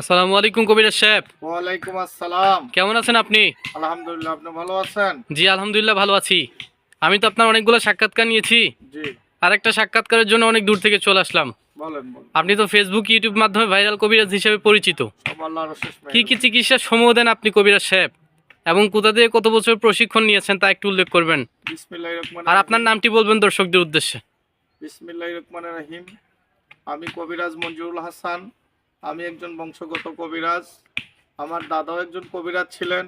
আসসালামু আলাইকুম কবিরাজ সাহেব। ওয়ালাইকুম আসসালাম। কেমন আছেন আপনি? আলহামদুলিল্লাহ আপনি ভালো আছেন? জি আলহামদুলিল্লাহ ভালো আছি। আমি তো আপনার অনেকগুলো সাক্ষাৎকার নিয়েছি। জি। আর একটা সাক্ষাৎকারের জন্য অনেক দূর থেকে চলে আসলাম। বলেন আপনি তো ফেসবুক ইউটিউব মাধ্যমে ভাইরাল কবিরাজ হিসেবে পরিচিত। কি কি চিকিৎসা সমূহ দেন আপনি কবিরাজ সাহেব? এবং কোথা থেকে কত বছর প্রশিক্ষণ নিয়েছেন তা একটু উল্লেখ করবেন। আর আপনার নামটি বলবেন দর্শকদের উদ্দেশ্যে। বিসমিল্লাহির রহমানির রহিম। আমি কবিরাজ মঞ্জুরুল হাসান আমি একজন বংশগত কবিরাজ, আমার দাদাও একজন কবিরাজ ছিলেন,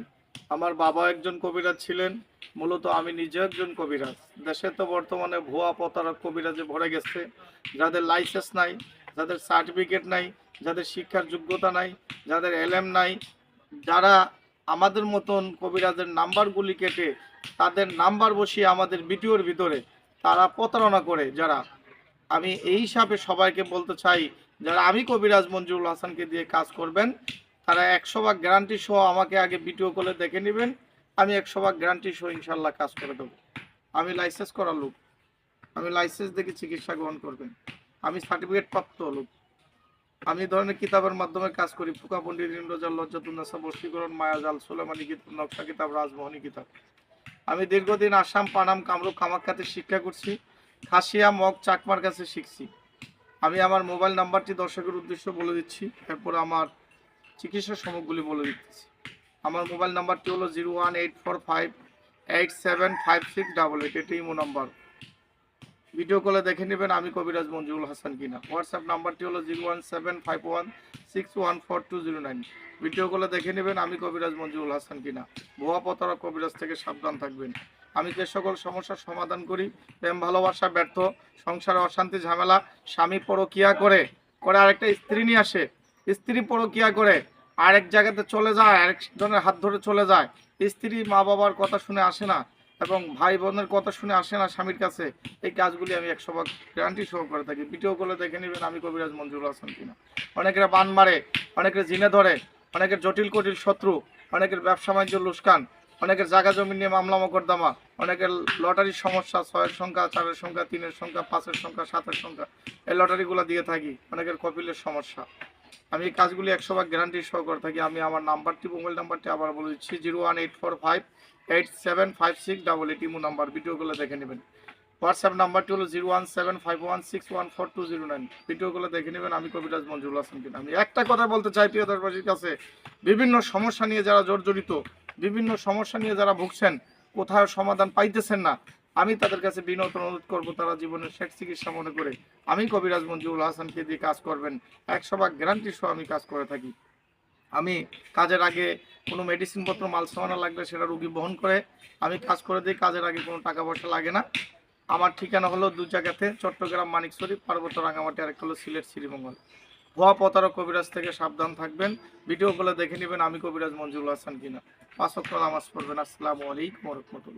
আমার বাবাও একজন কবিরাজ ছিলেন, মূলত আমি নিজেও একজন কবিরাজ। দেশে তো বর্তমানে ভুয়া প্রতারক কবিরাজে ভরে গেছে, যাদের লাইসেন্স নাই, যাদের সার্টিফিকেট নাই, যাদের শিক্ষার যোগ্যতা নাই, যাদের এলএম নাই, যারা আমাদের মতন কবিরাজের নাম্বারগুলি কেটে তাদের নাম্বার বসিয়ে আমাদের ভিডিওর ভিতরে তারা প্রতারণা করে যারা আমি এই হিসাবে সবাইকে বলতে চাই, যারা আমি কবিরাজ মঞ্জুরুল হাসানকে দিয়ে কাজ করবেন, তারা একশো ভাগ গ্যারান্টি সহ আমাকে আগে ভিডিও কলে দেখে নেবেন। আমি একশো ভাগ গ্যারান্টি সহ ইনশাল্লাহ কাজ করে দেবো। আমি লাইসেন্স করা লোক। আমি লাইসেন্স দেখে চিকিৎসা গ্রহণ করবেন। আমি সার্টিফিকেট প্রাপ্ত লোক। আমি ধরনের কিতাবের মাধ্যমে কাজ করি। ফুকা পণ্ডিত ইন্দ্রজাল, লজ্জাতুন্নাসা, বশীকরণ মায়াজাল সোলেমানি কিতাব, নকশা কিতাব, রাজমোহনী কিতাব। আমি দীর্ঘদিন আসাম, পানাম, কামরূপ, কামাখ্যাতে শিক্ষা করছি। খাসিয়া মগ চাকমার কাছে শিখছি। আমি আমার মোবাইল নাম্বারটি দর্শকের উদ্দেশ্য বলে দিচ্ছি, এরপর আমার চিকিৎসা সমগুলি বলে দিচ্ছি। আমার মোবাইল নাম্বারটি হলো zero one eight four five eight seven five six double eight এটি ইমো নাম্বার। ভিডিও কলে দেখে নেবেন আমি কবিরাজ মঞ্জুরুল হাসান কিনা। হোয়াটসঅ্যাপ নাম্বারটি হলো zero one seven five one six one four two zero nine. Video কলে দেখে নেবেন আমি কবিরাজ মঞ্জুরুল হাসান কিনা। ভুয়া পতারা কবিরাজ থেকে সাবধান থাকবেন। আমি যে সকল সমস্যার সমাধান করি, প্রেম, ভালোবাসা, ব্যর্থ, সংসারে অশান্তি, ঝামেলা, স্বামী পরকিয়া করে করে আরেকটা স্ত্রী নিয়ে আসে, স্ত্রী পরকিয়া করে, আরেক জায়গাতে চলে যায়, আরেক জনের হাত ধরে চলে যায়, স্ত্রী মা বাবার কথা শুনে আসে না এবং ভাই বোনের কথা শুনে আসে না স্বামীর কাছে, এই কাজগুলি আমি একশো ভাগ গ্যারান্টি সহ করে থাকি। ভিডিও করে দেখে নেবেন আমি কবিরাজ মঞ্জুর হাসান কিনা। অনেকের বান মারে, অনেকের জিনে ধরে, অনেকের জটিল কটিল শত্রু, অনেকের ব্যবসা বাণিজ্য লুস্কান, অনেকের জায়গা জমি নিয়ে মামলা মকদ্দমা, অনেকের লটারির সমস্যা ছয়ের সংখ্যা, চারের সংখ্যা, তিনের সংখ্যা, পাঁচের সংখ্যা, সাতের সংখ্যা, এই লটারিগুলো দিয়ে থাকি, অনেকের কপিলের সমস্যা। আমি এই কাজগুলি একশো ভাগ গ্যারান্টি সহ করে থাকি। আমি আমার নাম্বারটি মোবাইল নাম্বারটি আবার বলে দিচ্ছি zero one eight four five eight seven five six double eight imo number ভিডিওগুলো দেখে নেবেন। হোয়াটসঅ্যাপ নাম্বারটি হলো zero one seven five one six one four two zero nine ভিডিওগুলো দেখে নেবেন আমি কবিরাজ মঞ্জুর হাসান কিনা। আমি একটা কথা বলতে চাই প্রিয় দর্শকের কাছে, বিভিন্ন সমস্যা নিয়ে যারা জর্জরিত, বিভিন্ন সমস্যা নিয়ে যারা ভুগছেন, কোথাও সমাধান পাইতেছেন না আমি তাদের কাছে বিনত অনুরোধ করব, তারা জীবনের শেষ চিকিৎসা মনে করে আমি কবিরাজ মঞ্জুরুল হাসানকে দিয়ে কাজ করবেন। একশো ভাগ গ্যারান্টি সহ আমি কাজ করে থাকি। আমি কাজের আগে কোনো মেডিসিনপত্র মাল সামানা লাগলে সেটা রুগী বহন করে আমি কাজ করে দিই, কাজের আগে কোনো টাকা পয়সা লাগে না। আমার ঠিকানা হলো দু জায়গাতে চট্টগ্রাম মানিক শরীফ পার্বত্য রাঙামাটি, আরেকটা হলো সিলেট, শ্রীমঙ্গল। ভুয়া প্রতারক কবিরাজ থেকে সাবধান থাকবেন। ভিডিওগুলো দেখে নেবেন আমি কবিরাজ মঞ্জুরুল হাসান কিনা। পাঁচ নামাজ পড়বেন। আসসালামু আলাইকুম রহমতুল্লাহ।